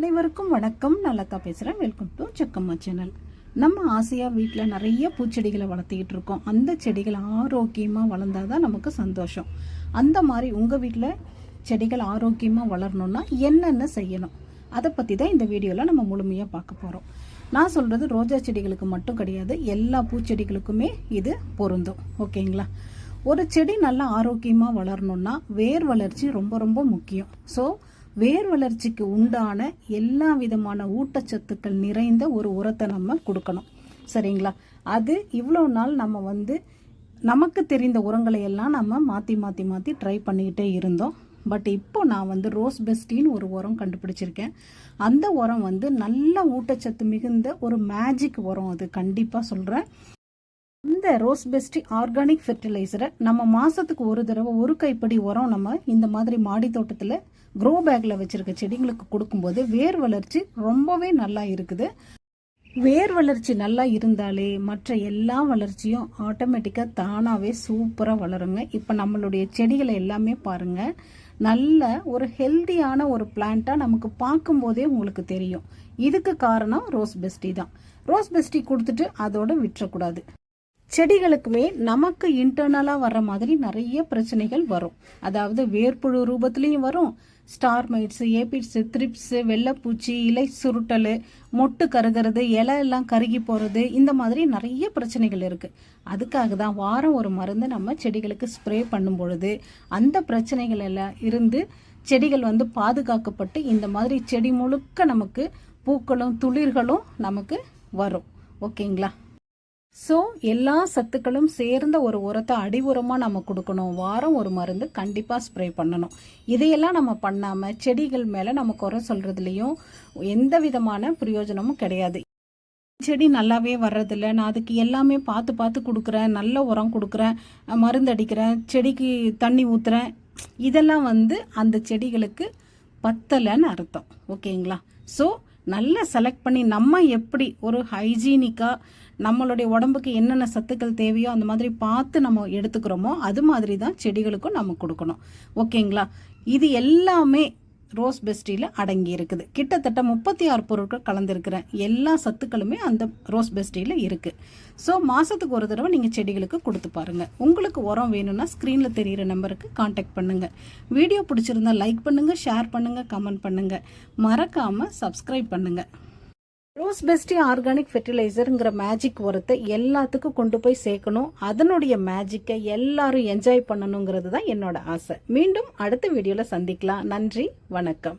அனைவருக்கும் வணக்கம். நல்லதா பேசுகிறேன் வெல்கம் டு செக்கம்மா சேனல் நம்ம ஆசையாக வீட்டில் நிறைய பூச்செடிகளை வளர்த்திக்கிட்டு இருக்கோம். அந்த செடிகள் ஆரோக்கியமாக வளர்ந்தாதான் நமக்கு சந்தோஷம். அந்த மாதிரி உங்கள் வீட்டில் செடிகள் ஆரோக்கியமாக வளரணும்னா என்னென்ன செய்யணும்? அதை பற்றி தான் இந்த வீடியோவில் நம்ம முழுமையாக பார்க்க போகிறோம் நான் சொல்கிறது ரோஜா செடிகளுக்கு மட்டும் கிடையாது. எல்லா பூச்செடிகளுக்குமே இது பொருந்தும். ஓகேங்களா? ஒரு செடி நல்லா ஆரோக்கியமாக வளரணும்னா வேர் வளர்ச்சி ரொம்ப ரொம்ப முக்கியம். ஸோ வேர் வளர்ச்சிக்கு உண்டான எல்லா விதமான ஊட்டச்சத்துக்கள் நிறைந்த ஒரு உரத்தை நம்ம கொடுக்கணும். சரிங்களா? அது இவ்வளோ நாள் நம்ம வந்து நமக்கு தெரிந்த உரங்களை எல்லாம் நம்ம மாற்றி மாற்றி மாற்றி ட்ரை பண்ணிக்கிட்டே இருந்தோம். பட் இப்போ நான் வந்து ரோஸ் பெஸ்டின்னு ஒரு உரம் கண்டுபிடிச்சிருக்கேன். அந்த உரம் வந்து நல்ல ஊட்டச்சத்து மிகுந்த ஒரு மேஜிக் உரம் அது. கண்டிப்பாக சொல்கிறேன் இந்த ரோஸ் பெஸ்டி ஆர்கானிக் ஃபெர்டிலைசரை நம்ம மாதத்துக்கு ஒரு தடவை ஒரு கைப்படி உரம் நம்ம இந்த மாதிரி மாடி தோட்டத்தில் க்ரோ பேக்கில் வச்சுருக்க செடிங்களுக்கு கொடுக்கும்போது வேர் வளர்ச்சி ரொம்பவே நல்லா இருக்குது. வேர் வளர்ச்சி நல்லா இருந்தாலே மற்ற எல்லா வளர்ச்சியும் ஆட்டோமேட்டிக்காக தானாகவே சூப்பராக வளருங்க. இப்போ நம்மளுடைய செடிகளை எல்லாமே பாருங்கள் நல்ல ஒரு ஹெல்த்தியான ஒரு பிளான்ட்டாக நமக்கு பார்க்கும்போதே உங்களுக்கு தெரியும். இதுக்கு காரணம் ரோஸ் பெஸ்டி தான். ரோஸ் பெஸ்டி கொடுத்துட்டு அதோட விட்டுறக்கூடாது. செடிகளுக்குமே நமக்கு இன்டர்னலாக வர்ற மாதிரி நிறைய பிரச்சனைகள் வரும். அதாவது வேர்ப்புழு ரூபத்துலேயும் வரும். ஸ்டார் மைட்ஸு ஏபிட்ஸு த்ரிப்ஸு வெள்ளைப்பூச்சி இலை சுருட்டல் மொட்டு கருகிறது இலை எல்லாம் கருகி போகிறது இந்த மாதிரி நிறைய பிரச்சனைகள் இருக்குது அதுக்காக தான் வாரம் ஒரு மருந்து நம்ம செடிகளுக்கு ஸ்ப்ரே பண்ணும் பொழுது அந்த பிரச்சனைகள் எல்லாம் இருந்து செடிகள் வந்து பாதுகாக்கப்பட்டு இந்த மாதிரி செடி முழுக்க நமக்கு பூக்களும் துளிர்களும் நமக்கு வரும். ஓகேங்களா? ஸோ எல்லா சத்துக்களும் சேர்ந்த ஒரு உரத்தை அடி உரமாக நம்ம கொடுக்கணும். வாரம் ஒரு மருந்து கண்டிப்பாக ஸ்ப்ரே பண்ணணும். இதையெல்லாம் நம்ம பண்ணாமல் செடிகள் மேலே நம்ம குறை சொல்கிறதுலையும் எந்த விதமான பிரயோஜனமும் கிடையாது. செடி நல்லாவே வர்றதில்ல. நான் அதுக்கு எல்லாமே பார்த்து பார்த்து கொடுக்குறேன். நல்ல உரம் கொடுக்குறேன். மருந்து அடிக்கிறேன். செடிக்கு தண்ணி ஊற்றுறேன் இதெல்லாம் வந்து அந்த செடிகளுக்கு பத்தலைன்னு அர்த்தம். ஓகேங்களா? ஸோ நல்லா செலக்ட் பண்ணி நம்ம எப்படி ஒரு ஹைஜீனிக்காக நம்மளுடைய உடம்புக்கு என்னென்ன சத்துக்கள் தேவையோ அந்த மாதிரி பார்த்து நம்ம எடுத்துக்கிறோமோ அது மாதிரி தான் செடிகளுக்கும் நம்ம கொடுக்கணும். ஓகேங்களா இது எல்லாமே ரோஸ் பெஸ்டியில் அடங்கி இருக்குது. கிட்டத்தட்ட முப்பத்தி ஆறு பொருட்கள் கலந்துருக்கிறேன் எல்லா சத்துக்களுமே அந்த ரோஸ் பெஸ்டியில் இருக்குது ஸோ மாதத்துக்கு ஒரு தடவை நீங்கள் செடிகளுக்கு கொடுத்து பாருங்கள் உங்களுக்கு உரம் வேணும்னா ஸ்க்ரீனில் தெரிகிற நம்பருக்கு காண்டாக்ட் பண்ணுங்கள் வீடியோ பிடிச்சிருந்தா லைக் பண்ணுங்கள் ஷேர் பண்ணுங்கள் கமெண்ட் பண்ணுங்கள் மறக்காமல் சப்ஸ்கிரைப் பண்ணுங்கள் ரோஸ் பெஸ்டி ஆர்கானிக் ஃபெர்டிலைசருங்கிற மேஜிக் உரத்தை எல்லாத்துக்கும் கொண்டு போய் சேர்க்கணும். அதனுடைய மேஜிக்கை எல்லாரும் என்ஜாய் பண்ணணுங்கிறது தான் என்னோட ஆசை. மீண்டும் அடுத்த வீடியோவில் சந்திக்கலாம். நன்றி வணக்கம்.